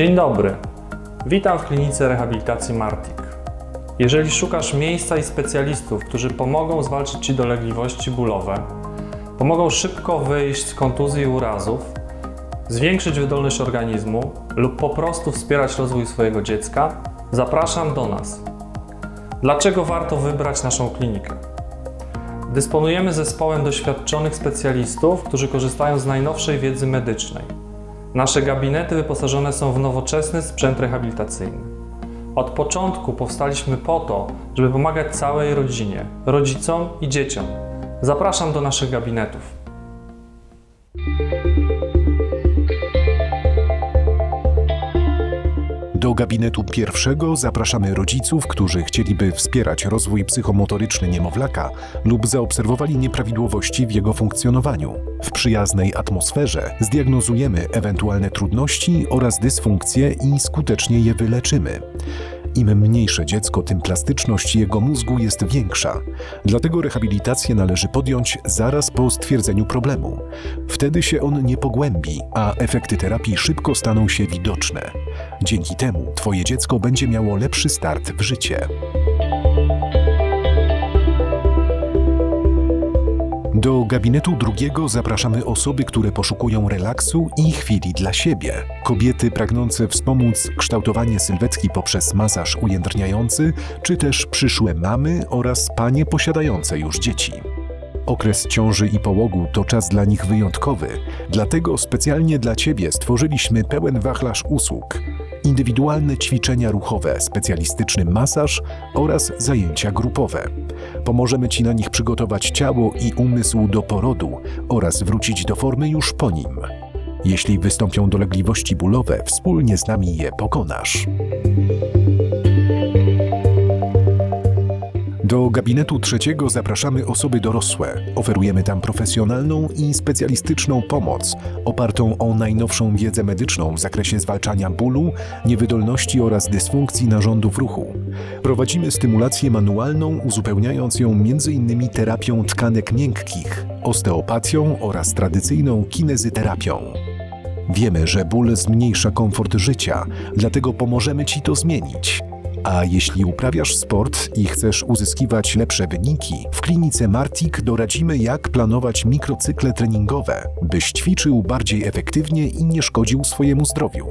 Dzień dobry. Witam w klinice rehabilitacji Martik. Jeżeli szukasz miejsca i specjalistów, którzy pomogą zwalczyć Ci dolegliwości bólowe, pomogą szybko wyjść z kontuzji i urazów, zwiększyć wydolność organizmu lub po prostu wspierać rozwój swojego dziecka, zapraszam do nas. Dlaczego warto wybrać naszą klinikę? Dysponujemy zespołem doświadczonych specjalistów, którzy korzystają z najnowszej wiedzy medycznej. Nasze gabinety wyposażone są w nowoczesny sprzęt rehabilitacyjny. Od początku powstaliśmy po to, żeby pomagać całej rodzinie, rodzicom i dzieciom. Zapraszam do naszych gabinetów. Gabinetu pierwszego zapraszamy rodziców, którzy chcieliby wspierać rozwój psychomotoryczny niemowlaka lub zaobserwowali nieprawidłowości w jego funkcjonowaniu. W przyjaznej atmosferze zdiagnozujemy ewentualne trudności oraz dysfunkcje i skutecznie je wyleczymy. Im mniejsze dziecko, tym plastyczność jego mózgu jest większa. Dlatego rehabilitację należy podjąć zaraz po stwierdzeniu problemu. Wtedy się on nie pogłębi, a efekty terapii szybko staną się widoczne. Dzięki temu Twoje dziecko będzie miało lepszy start w życie. Do gabinetu drugiego zapraszamy osoby, które poszukują relaksu i chwili dla siebie. Kobiety pragnące wspomóc kształtowanie sylwetki poprzez masaż ujędrniający, czy też przyszłe mamy oraz panie posiadające już dzieci. Okres ciąży i połogu to czas dla nich wyjątkowy, dlatego specjalnie dla Ciebie stworzyliśmy pełen wachlarz usług. Indywidualne ćwiczenia ruchowe, specjalistyczny masaż oraz zajęcia grupowe. Pomożemy Ci na nich przygotować ciało i umysł do porodu oraz wrócić do formy już po nim. Jeśli wystąpią dolegliwości bólowe, wspólnie z nami je pokonasz. Do gabinetu trzeciego zapraszamy osoby dorosłe. Oferujemy tam profesjonalną i specjalistyczną pomoc, opartą o najnowszą wiedzę medyczną w zakresie zwalczania bólu, niewydolności oraz dysfunkcji narządów ruchu. Prowadzimy stymulację manualną, uzupełniając ją m.in. terapią tkanek miękkich, osteopatią oraz tradycyjną kinezyterapią. Wiemy, że ból zmniejsza komfort życia, dlatego pomożemy Ci to zmienić. A jeśli uprawiasz sport i chcesz uzyskiwać lepsze wyniki, w klinice Martik doradzimy, jak planować mikrocykle treningowe, byś ćwiczył bardziej efektywnie i nie szkodził swojemu zdrowiu.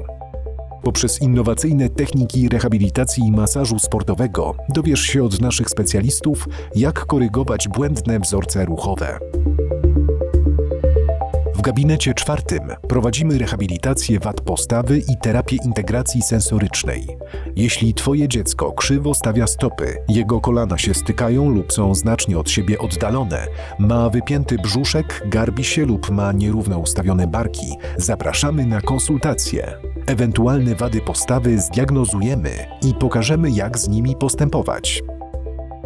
Poprzez innowacyjne techniki rehabilitacji i masażu sportowego dowiesz się od naszych specjalistów, jak korygować błędne wzorce ruchowe. Gabinecie czwartym prowadzimy rehabilitację wad postawy i terapię integracji sensorycznej. Jeśli Twoje dziecko krzywo stawia stopy, jego kolana się stykają lub są znacznie od siebie oddalone, ma wypięty brzuszek, garbi się lub ma nierówno ustawione barki, zapraszamy na konsultację. Ewentualne wady postawy zdiagnozujemy i pokażemy, jak z nimi postępować.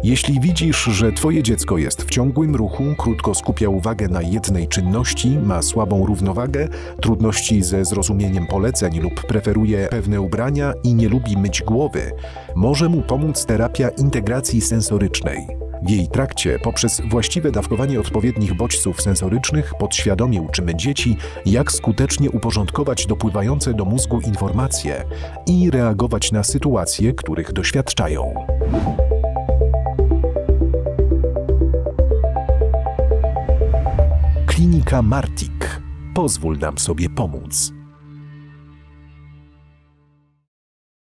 Jeśli widzisz, że Twoje dziecko jest w ciągłym ruchu, krótko skupia uwagę na jednej czynności, ma słabą równowagę, trudności ze zrozumieniem poleceń lub preferuje pewne ubrania i nie lubi myć głowy, może mu pomóc terapia integracji sensorycznej. W jej trakcie, poprzez właściwe dawkowanie odpowiednich bodźców sensorycznych, podświadomie uczymy dzieci, jak skutecznie uporządkować dopływające do mózgu informacje i reagować na sytuacje, których doświadczają. Klinika Martik. Pozwól nam sobie pomóc.